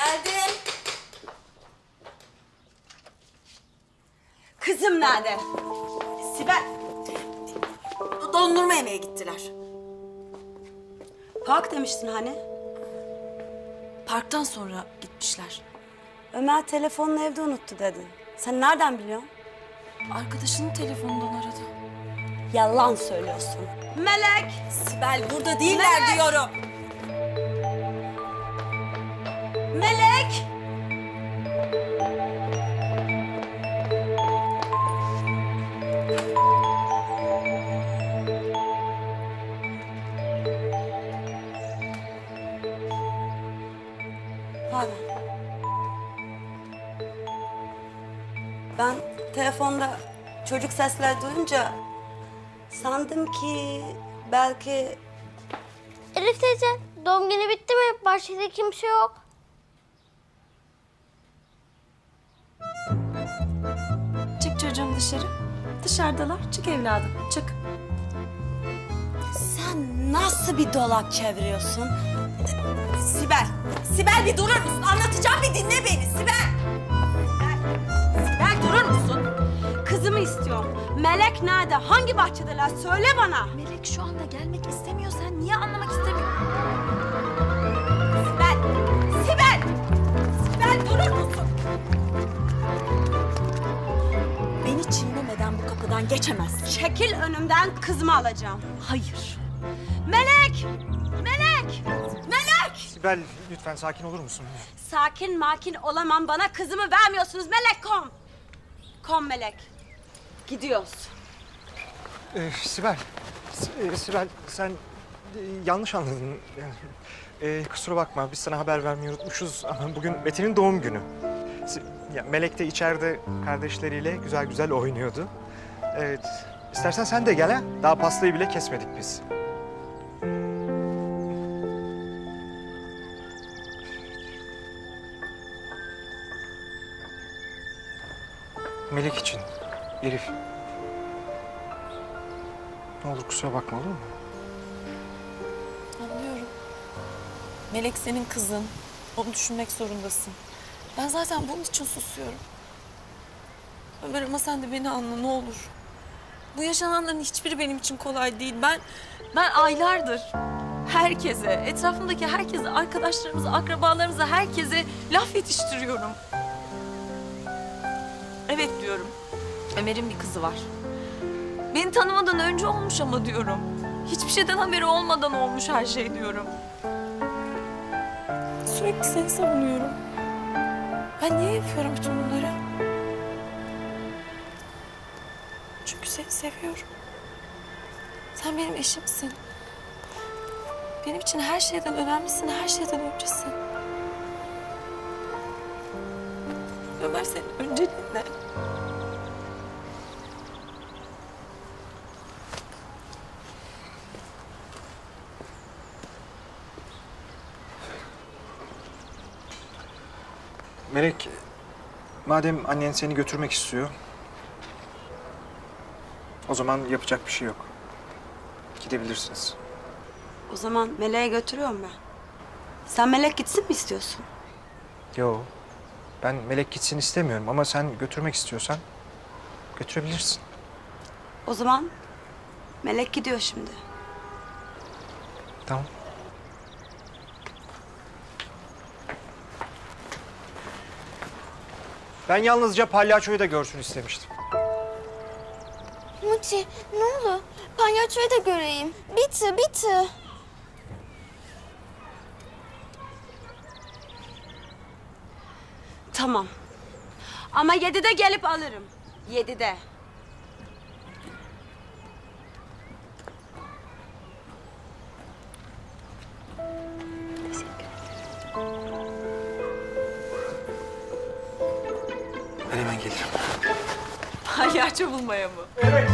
Geldim. Kızım nerede? Sibel. Dondurma yemeye gittiler. Park demiştin hani. Parktan sonra gitmişler. Ömer telefonunu evde unuttu dedin. Sen nereden biliyorsun? Arkadaşının telefonundan aradı. Yalan söylüyorsun. Melek. Sibel burada değiller Melek! diyorum. Pardon. Ben telefonda çocuk sesler duyunca sandım ki belki Elif teyze, doğum günü bitti mi? Bahçede kimse yok. Çık çocuğum dışarı. Dışarıdalar. Çık evladım. Çık. sen nasıl bir dolap çeviriyorsun? Sibel. Sibel bir durur musun? Anlatacağım bir dinle beni Sibel. Sibel. Sibel durur musun? Kızımı istiyorum. Melek nerede? Hangi bahçedeler? Söyle bana. Melek şu anda gelmek istemiyor. Sen niye anlamak istemiyorsun? Sibel. Sibel. Sibel durur musun? Beni çiğnemeden bu kapıdan geçemez. Çekil önümden kızımı alacağım. Hayır. Melek! Melek! Melek! Sibel lütfen sakin olur musun? Sakin makin olamam. Bana kızımı vermiyorsunuz. Melek kom. Kom Melek. Gidiyoruz. Ee, Sibel, S- e, Sibel sen e, yanlış anladın. Yani, e, kusura bakma biz sana haber vermeyi unutmuşuz ama bugün Metin'in doğum günü. Si- Ya, Melek de içeride kardeşleriyle güzel güzel oynuyordu. Evet, istersen sen de gel ha. Daha pastayı bile kesmedik biz. Melek için, Elif. Ne olur kusura bakma olur mu? Anlıyorum. Melek senin kızın. Onu düşünmek zorundasın. Ben zaten bunun için susuyorum. Ömer ama sen de beni anla ne olur. Bu yaşananların hiçbiri benim için kolay değil. Ben ben aylardır herkese, etrafımdaki herkese, arkadaşlarımıza, akrabalarımıza, herkese laf yetiştiriyorum. Evet diyorum. Ömer'in bir kızı var. Beni tanımadan önce olmuş ama diyorum. Hiçbir şeyden haberi olmadan olmuş her şey diyorum. Sürekli seni savunuyorum. Ben niye yapıyorum bütün bunları? Çünkü seni seviyorum. Sen benim eşimsin. Benim için her şeyden önemlisin, her şeyden öncesin. Ömer senin önceliğin ne? Melek, madem annen seni götürmek istiyor... ...o zaman yapacak bir şey yok. Gidebilirsiniz. O zaman Melek'e götürüyorum ben. Sen Melek gitsin mi istiyorsun? Yo, ben Melek gitsin istemiyorum ama sen götürmek istiyorsan... ...götürebilirsin. O zaman Melek gidiyor şimdi. Tamam. Ben yalnızca palyaçoyu da görsün istemiştim. Muti, ne oldu? Palyaçoyu da göreyim. Bitti, bitti. Tamam. Ama yedide gelip alırım. Yedide. Ben hemen gelirim. Palyaço bulmaya mı? Evet.